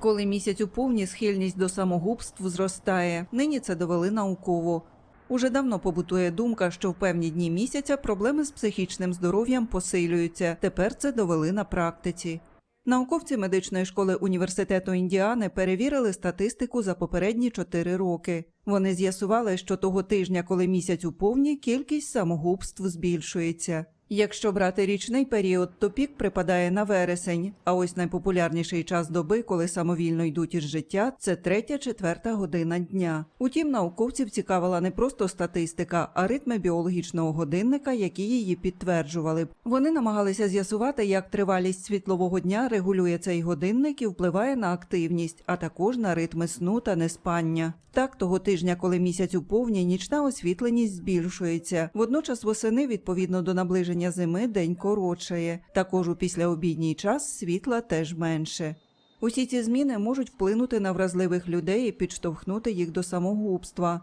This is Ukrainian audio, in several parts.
Коли місяць у повні, схильність до самогубств зростає. Нині це довели науково. Уже давно побутує думка, що в певні дні місяця проблеми з психічним здоров'ям посилюються. Тепер це довели на практиці. Науковці медичної школи університету Індіани перевірили статистику за попередні чотири роки. Вони з'ясували, що того тижня, коли місяць у повні, кількість самогубств збільшується. Якщо брати річний період, то пік припадає на вересень. А ось найпопулярніший час доби, коли самовільно йдуть із життя, це третя-четверта година дня. Утім, науковців цікавила не просто статистика, а ритми біологічного годинника, які її підтверджували. Вони намагалися з'ясувати, як тривалість світлового дня регулює цей годинник і впливає на активність, а також на ритми сну та неспання. Так, того тижня, коли місяць у повні, нічна освітленість збільшується. Водночас восени, відповідно до наближення зими, день коротшає. Також у післяобідній час світла теж менше. Усі ці зміни можуть вплинути на вразливих людей і підштовхнути їх до самогубства.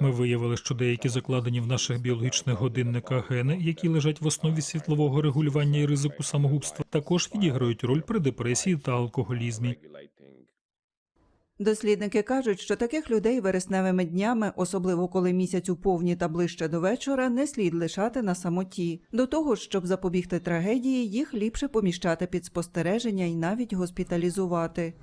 Ми виявили, що деякі закладені в наших біологічних годинниках гени, які лежать в основі світлового регулювання і ризику самогубства, також відіграють роль при депресії та алкоголізмі. Дослідники кажуть, що таких людей вересневими днями, особливо коли місяць у повні та ближче до вечора, не слід лишати на самоті. До того щоб запобігти трагедії, їх ліпше поміщати під спостереження і навіть госпіталізувати.